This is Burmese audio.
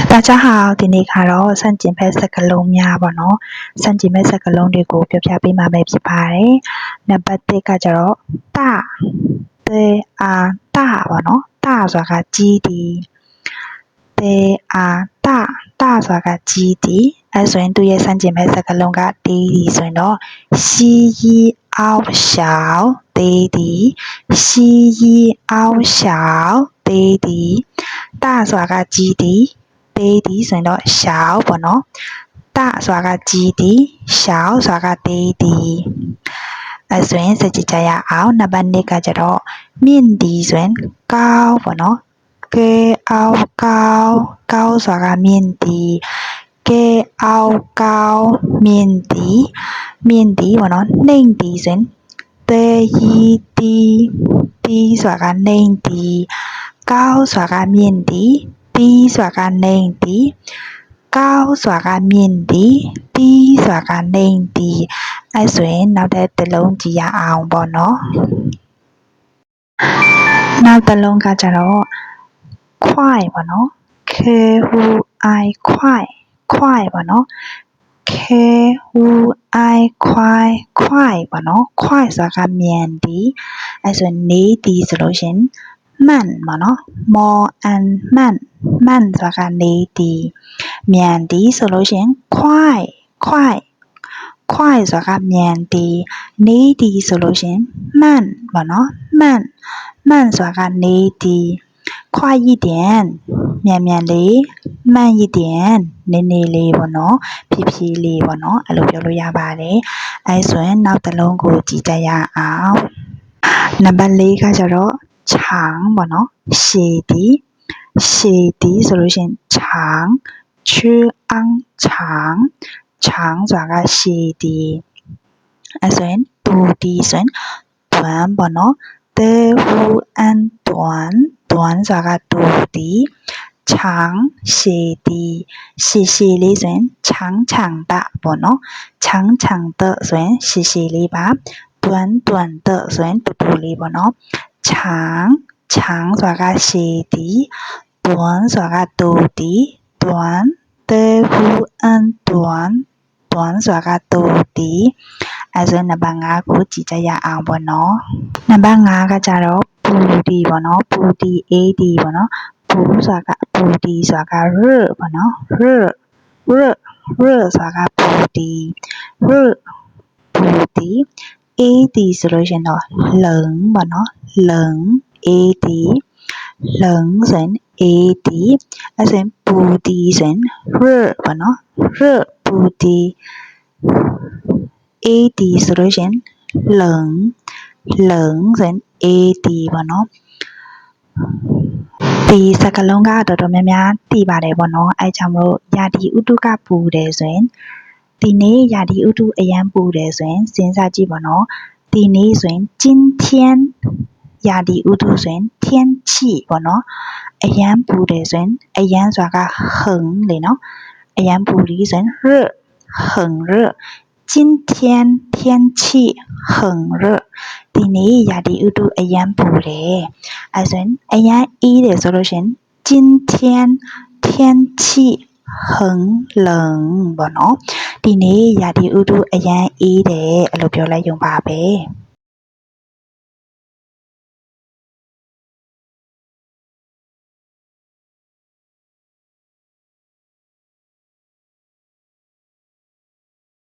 ။ဒါကြောင့်ဟာဒီနေ့ကတော့စန့်ကျင်ဘက်စကလုံးများပေါ့နော်။စန့်ကျင်ဘက်စကလုံးတွေကိုပြောပြပေးမှာပဲဖြစ်ပါတယ်။နံပါတ်1ကကျတော့တတေအာတပေါ့နော်။တဆိုတာကကြီးဒီတေအာတတဆိုတာကကြီးဒီအဲဆိုရင်သူရဲ့စန့်ကျင်ဘက်စကလုံးကတေးဒီဆိုရင်တော့စီရီအောင်ရှောင်းတေးဒီစီရီအောင်ရှောင်းတေးဒီတဆိုတာကကြီးဒီ tê tí rồi đó xáo của nó ta xóa gà chi tí xáo xóa gà tê tí à xuyên sẽ chỉ chạy áo na ban đê cả đó. Miên tí xuyên cao của nó kê áo cao cao xóa gà miên tí kê áo cao, miên tí miên tí của nó nên tí xuyên tê y tí tí xóa gà nên tí cao xóa gà miên tí တေးရီတီတီဆိုတာကနှိမ့်သည်高ဆိုတာကမြင့်သည် တီဆိုတာကနှိမ့်သည်高ဆိုတာကမြင့်သည်တီဆိုတာကနှိမ့်သည်အဲဆိုရင်နောက်တဲ့တစ်လုံးကြည့်ရအောင်ပေါ့နော်နောက်တစ်လုံးကကြတော့ခွိုင်ပေါ့နော် K U I ခွိုင်ခွိုင်ပေါ့နော် K U I ခွိုင်ခွိုင်ပေါ့နော်ခွိုင်ဆိုတာကမြန်သည်အဲဆိုရင်နေသည်ဆိုလို့ရှရင် မှန်ပေါ့နော်မော်အန်မှန်မှန်ဆိုတာကနေသည်မြန်သည်ဆိုလို့ရှရင်ခွိုင်ခွိုင်ခွိုင်ဆိုတာကမြန်သည်နေသည်ဆိုလို့ရှရင်မှန်ပေါ့နော်မှန်မှန်ဆိုတာကနေသည်快一点မြန်မြန်လေး慢一点နည်းနည်းလေးပေါ့နော်ဖြည်းဖြည်းလေးပေါ့နော်အဲ့လိုပြောလို့ရပါတယ်အဲဆိုရင်နောက်တစ်လုံးကိုကြည့်ကြရအောင်နံပါတ်၄ကကျတော့ 长ပေါ့နော်ရှည်သည်ရှည်သည်ဆိုလို့ရှိရင်长ချွအောင်长长ဆိုတာကရှည်သည်အဲဆိုရင်တူသည်ဆိုရင်短ပေါ့နော်တေဟူအန်短短ဆိုတာကတူသည်长ရှည်သည်ရှည်ရှည်လေးဆိုရင်长长的ပေါ့နော်长长的ဆိုရင်ရှည်ရှည်လေးပါ短短的ဆိုရင်တူတူလေးပေါ့နော် 长长ဆိုတာကရှည်သည်短ဆိုတာကတူသည်短的ဟူအန်短短ဆိုတာကတူသည်အဲဆိုနံပါတ်5ကိုကြည့်ကြရအောင်ပေါ့နော်နံပါတ်5ကကြတော့ပူဒီပေါ့နော်ပူဒီအေးဒီပေါ့နော်ပူဆိုတာကပူဒီဆိုတာကရပေါ့နော်ရရရဆိုတာကပူဒီရပူဒီအေးဒီဆိုလို့ရှင်တော့ လုံပေါ့နော်လုံအေးဒီလုံဆိုရင်အေးဒီအဲဆိုရင်ပူဒီဆိုရင်ရပေါ့နော်ရပူဒီအေးဒီဆိုလို့ရှင်လုံလုံဆိုရင်အေးဒီပေါ့နော်ဒီစကလုံးကတော်တော်များများသိပါတယ် ပေါ့နော်အဲကြောင့်မလို့ယာဒီဥတုကပူတယ်ဆိုရင်ဒီနေ့ယာဒီဥတုအရန်ပူတယ်ဆိုရင်စဉ်းစားကြည့်ပါနော်ဒီနေ့ဆိုရင်今天ယာဒီဥတုဆိုရင်天气ပေါ့နော်အရန်ပူတယ်ဆိုရင်အရန်ဆိုတာက很လေနော်အရန်ပူပြီဆိုရင်热很热今天天气很热ဒီနေ့ရာသီဥတုအရန်ပူတယ်အဲဆိုရင်အရန်အေးတယ်ဆိုလို့ရှရင်今天天气很冷ပေါ့နော် ဒီနေ့ရာသီဥတုအရန်အေးတယ်အဲ့လိုပြောလိုက်ရုံပါပဲ